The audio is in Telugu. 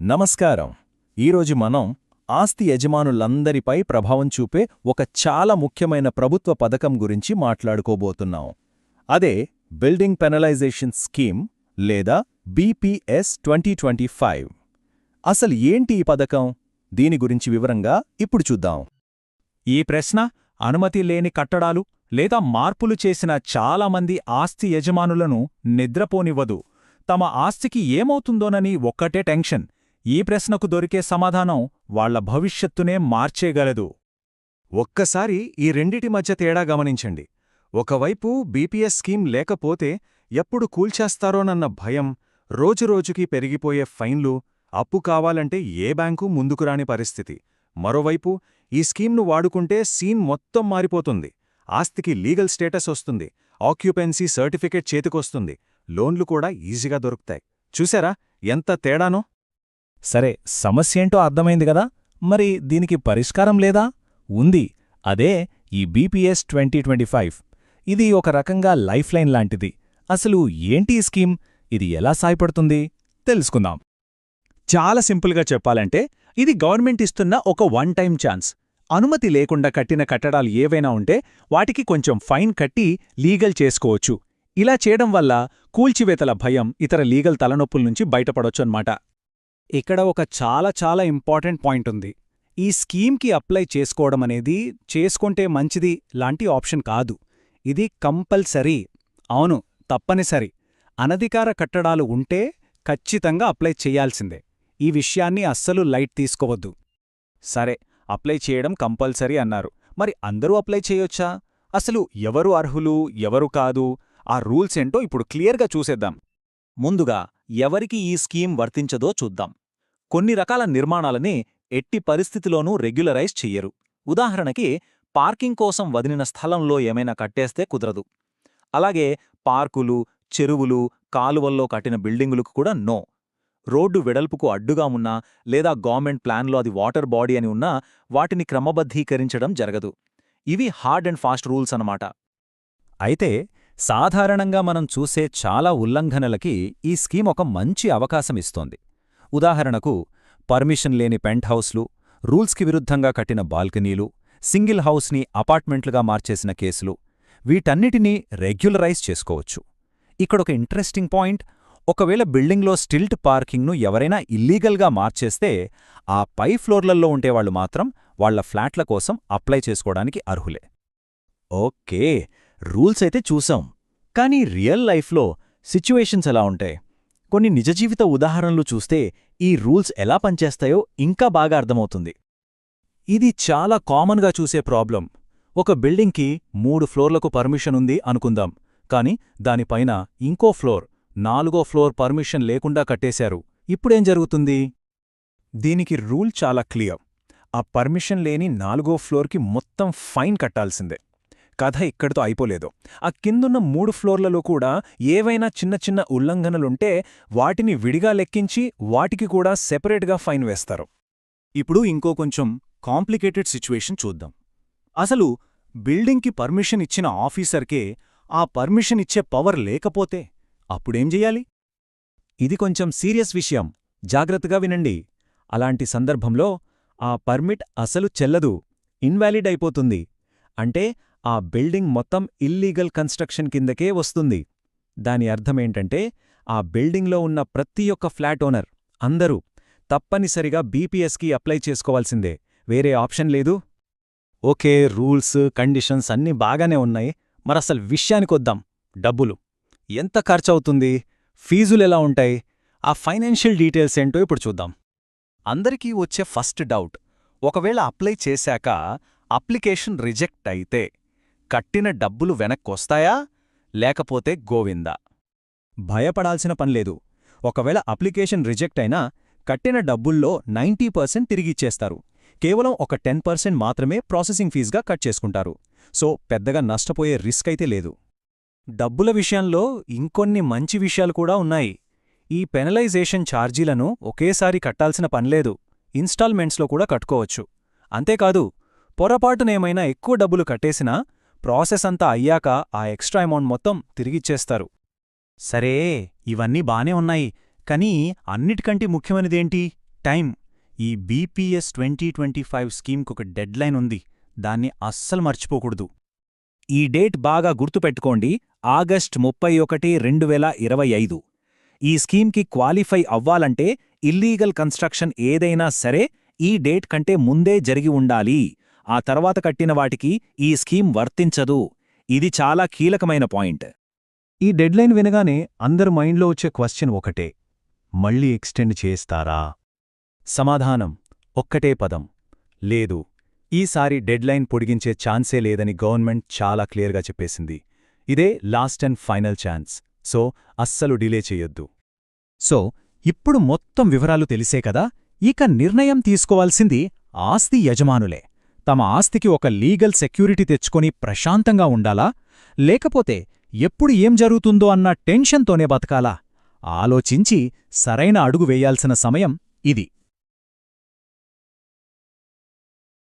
నమస్కారం. ఈరోజు మనం ఆస్తి యజమానులందరిపై ప్రభావం చూపే ఒక చాలా ముఖ్యమైన ప్రభుత్వ పథకం గురించి మాట్లాడుకోబోతున్నాం. అదే బిల్డింగ్ పెనలైజేషన్ స్కీమ్ లేదా బీపీఎస్ ట్వంటీ ట్వంటీ ఫైవ్. అసలు ఏంటి ఈ పథకం? దీని గురించి వివరంగా ఇప్పుడు చూద్దాం. ఈ ప్రశ్న అనుమతి లేని కట్టడాలు లేదా మార్పులు చేసిన చాలామంది ఆస్తి యజమానులను నిద్రపోనివ్వదు. తమ ఆస్తికి ఏమవుతుందోనని ఒక్కటే టెన్షన్. ఈ ప్రశ్నకు దొరికే సమాధానం వాళ్ళ భవిష్యత్తునే మార్చేయగలదు. ఒక్కసారి ఈ రెండిటి మధ్య తేడా గమనించండి. ఒకవైపు బీపీఎస్ స్కీమ్ లేకపోతే ఎప్పుడు కూల్చేస్తారోనన్న భయం రోజురోజుకి పెరిగిపోయే ఫైన్లు అప్పు కావాలంటే ఏ బ్యాంకు ముందుకురాని పరిస్థితి. మరోవైపు ఈ స్కీమ్ను వాడుకుంటే సీన్ మొత్తం మారిపోతుంది. ఆస్తికి లీగల్ స్టేటస్ వస్తుంది. ఆక్యుపెన్సీ సర్టిఫికేట్ చేతికొస్తుంది. లోన్లు కూడా ఈజీగా దొరుకుతాయి. చూసారా ఎంత తేడానో? సరే సమస్యేంటో అర్థమైంది గదా మరి దీనికి పరిష్కారం లేదా? ఉంది. అదే ఈ బీపీఎస్ ట్వంటీ ట్వంటీ ఫైవ్. ఇది ఒక రకంగా లైఫ్ లైన్ లాంటిది. అసలు ఏంటి ఈ స్కీమ్? ఇది ఎలా సాయపడుతుంది? తెలుసుకుందాం. చాలా సింపుల్గా చెప్పాలంటే ఇది గవర్నమెంట్ ఇస్తున్న ఒక వన్ టైం ఛాన్స్. అనుమతి లేకుండా కట్టిన కట్టడాలు ఏవైనా ఉంటే వాటికి కొంచెం ఫైన్ కట్టి లీగల్ చేసుకోవచ్చు. ఇలా చేయడం వల్ల కూల్చివేతల భయం ఇతర లీగల్ తలనొప్పుల నుంచి బయటపడొచ్చన్నమాట. ఇక్కడ ఒక చాలా చాలా ఇంపార్టెంట్ పాయింట్ ఉంది. ఈ స్కీమ్కి అప్లై చేసుకోవడం అనేది చేసుకుంటే మంచిది లాంటి ఆప్షన్ కాదు. ఇది కంపల్సరీ. అవును తప్పనిసరి. అనధికార కట్టడాలు ఉంటే ఖచ్చితంగా అప్లై చెయ్యాల్సిందే ఈ విషయాన్ని అస్సలు లైట్ తీసుకోవద్దు. సరే అప్లై చేయడం కంపల్సరీ అన్నారు. మరి అందరూ అప్లై చేయొచ్చా? అసలు ఎవరు అర్హులు ఎవరు కాదు? ఆ రూల్స్ ఏంటో ఇప్పుడు క్లియర్గా చూసేద్దాం. ముందుగా ఎవరికి ఈ స్కీమ్ వర్తించదో చూద్దాం. కొన్ని రకాల నిర్మాణాలని ఎట్టి పరిస్థితిలోనూ రెగ్యులరైజ్ చెయ్యరు. ఉదాహరణకి పార్కింగ్ కోసం వదిలిన స్థలంలో ఏమైనా కట్టేస్తే కుదరదు. అలాగే పార్కులు చెరువులు కాలువల్లో కట్టిన బిల్డింగులకు కూడా నో. రోడ్డు వెడల్పుకు అడ్డుగా ఉన్నా లేదా గవర్నమెంట్ ప్లాన్లో అది వాటర్ బాడీ అని ఉన్నా వాటిని క్రమబద్ధీకరించడం జరగదు. ఇవి హార్డ్ అండ్ ఫాస్ట్ రూల్స్ అన్నమాట. అయితే సాధారణంగా మనం చూసే చాలా ఉల్లంఘనలకి ఈ స్కీమ్ ఒక మంచి అవకాశమిస్తోంది. ఉదాహరణకు పర్మిషన్ లేని పెంట్ హౌస్లు రూల్స్కి విరుద్ధంగా కట్టిన బాల్కనీలు సింగిల్ హౌస్ని అపార్ట్మెంట్లుగా మార్చేసిన కేసులు వీటన్నిటినీ రెగ్యులరైజ్ చేసుకోవచ్చు. ఇక్కడొక ఇంట్రెస్టింగ్ పాయింట్ ఒకవేళ బిల్డింగ్లో స్టిల్ట్ పార్కింగ్ను ఎవరైనా ఇల్లీగల్గా మార్చేస్తే ఆ పై ఫ్లోర్లలో ఉండేవాళ్ళు మాత్రం వాళ్ళ ఫ్లాట్ల కోసం అప్లై చేసుకోవడానికి అర్హులే. ఓకే. రూల్స్ అయితే చూసాం. కానీ రియల్ లైఫ్లో సిచ్యువేషన్స్ ఎలా ఉంటాయి? కొన్ని నిజజీవిత ఉదాహరణలు చూస్తే ఈ రూల్స్ ఎలా పనిచేస్తాయో ఇంకా బాగా అర్థమవుతుంది. ఇది చాలా కామన్గా చూసే ప్రాబ్లం. ఒక బిల్డింగ్కి మూడు ఫ్లోర్లకు పర్మిషన్ ఉంది అనుకుందాం. కాని దానిపైన ఇంకో ఫ్లోర్ నాలుగో ఫ్లోర్ పర్మిషన్ లేకుండా కట్టేశారు. ఇప్పుడేం జరుగుతుంది? దీనికి రూల్ చాలా క్లియర్. ఆ పర్మిషన్ లేని నాలుగో ఫ్లోర్కి మొత్తం ఫైన్ కట్టాల్సిందే. కథ ఇక్కడితో అయిపోలేదు. ఆ కిందున్న మూడు ఫ్లోర్లలో కూడా ఏవైనా చిన్న చిన్న ఉల్లంఘనలుంటే వాటిని విడిగా లెక్కించి వాటికి కూడా సెపరేట్గా ఫైన్ వేస్తారు. ఇప్పుడు ఇంకో కొంచెం కాంప్లికేటెడ్ సిచ్యువేషన్ చూద్దాం. అసలు బిల్డింగ్కి పర్మిషన్ ఇచ్చిన ఆఫీసర్కే ఆ పర్మిషన్ ఇచ్చే పవర్ లేకపోతే అప్పుడేం చెయ్యాలి ఇది కొంచెం సీరియస్ విషయం. జాగ్రత్తగా వినండి. అలాంటి సందర్భంలో ఆ పర్మిట్ అసలు చెల్లదు. ఇన్వాలిడ్ అయిపోతుంది. అంటే ఆ బిల్డింగ్ మొత్తం ఇల్లీగల్ కన్స్ట్రక్షన్ కిందకే వస్తుంది. దాని అర్థమేంటంటే ఆ బిల్డింగ్లో ఉన్న ప్రతి ఒక్క ఫ్లాట్ ఓనర్ అందరూ తప్పనిసరిగా బీపీఎస్కి అప్లై చేసుకోవాల్సిందే. వేరే ఆప్షన్ లేదు. ఓకే రూల్స్ కండిషన్స్ అన్నీ బాగానే ఉన్నాయి. మరసలు విషయానికొద్దాం డబ్బులు. ఎంత ఖర్చవుతుంది? ఫీజులెలా ఉంటాయి? ఆ ఫైనాన్షియల్ డీటెయిల్స్ ఏంటో ఇప్పుడు చూద్దాం. అందరికీ వచ్చే ఫస్ట్ డౌట్ ఒకవేళ అప్లై చేశాక అప్లికేషన్ రిజెక్ట్ అయితే కట్టిన డబ్బులు వెనక్కొస్తాయా? లేకపోతే గోవిందా? భయపడాల్సిన పనిలేదు ఒకవేళ అప్లికేషన్ రిజెక్ట్ అయినా కట్టిన డబ్బుల్లో నైంటీ పర్సెంట్ తిరిగిచ్చేస్తారు కేవలం ఒక టెన్ పర్సెంట్ మాత్రమే ప్రాసెసింగ్ ఫీజుగా కట్ చేసుకుంటారు. సో పెద్దగా నష్టపోయే రిస్క్ అయితే లేదు. డబ్బుల విషయంలో ఇంకొన్ని మంచి విషయాలు కూడా ఉన్నాయి. ఈ పెనలైజేషన్ ఛార్జీలను ఒకేసారి కట్టాల్సిన పనిలేదు ఇన్స్టాల్మెంట్స్లో కూడా కట్టుకోవచ్చు. అంతేకాదు పొరపాటునేమైనా ఎక్కువ డబ్బులు కట్టేసినా ప్రాసెస్ అంతా అయ్యాక ఆ ఎక్స్ట్రా అమౌంట్ మొత్తం తిరిగిచ్చేస్తారు. సరే ఇవన్నీ బానే ఉన్నాయి కానీ అన్నిటికంటే ముఖ్యమైనదేంటి? టైం ఈ బీపీఎస్ ట్వంటీ ట్వంటీ ఫైవ్ స్కీమ్కొక డెడ్లైన్ ఉంది దాన్ని అస్సలు మర్చిపోకూడదు. ఈ డేట్ బాగా గుర్తుపెట్టుకోండి ఆగస్ట్ ముప్పై ఒకటి రెండు వేల ఇరవై ఐదు. ఈ స్కీమ్కి క్వాలిఫై అవ్వాలంటే ఇల్లీగల్ కన్స్ట్రక్షన్ ఏదైనా సరే ఈ డేట్ కంటే ముందే జరిగి ఉండాలి. ఆ తర్వాత కట్టిన వాటికి ఈ స్కీమ్ వర్తించదు. ఇది చాలా కీలకమైన పాయింట్. ఈ డెడ్లైన్ వినగానే అందరి మైండ్లో వచ్చే క్వశ్చన్ ఒకటే. మళ్ళీ ఎక్స్టెండ్ చేస్తారా? సమాధానం. ఒక్కటే పదం. లేదు. ఈసారి డెడ్లైన్ పొడిగించే ఛాన్సే లేదని గవర్నమెంట్ చాలా క్లియర్గా చెప్పేసింది. ఇదే last and final chance. So అస్సలు డిలే చెయ్యొద్దు సో ఇప్పుడు మొత్తం వివరాలు తెలిసే కదా? ఇక నిర్ణయం తీసుకోవాల్సింది ఆస్తి యజమానులే. తమ ఆస్తికి ఒక లీగల్ సెక్యూరిటీ తెచ్చుకొని ప్రశాంతంగా ఉండాలా? లేకపోతే ఎప్పుడు ఏం జరుగుతుందో అన్న టెన్షన్తోనే బతకాలా? ఆలోచించి సరైన అడుగు వేయాల్సిన సమయం ఇది.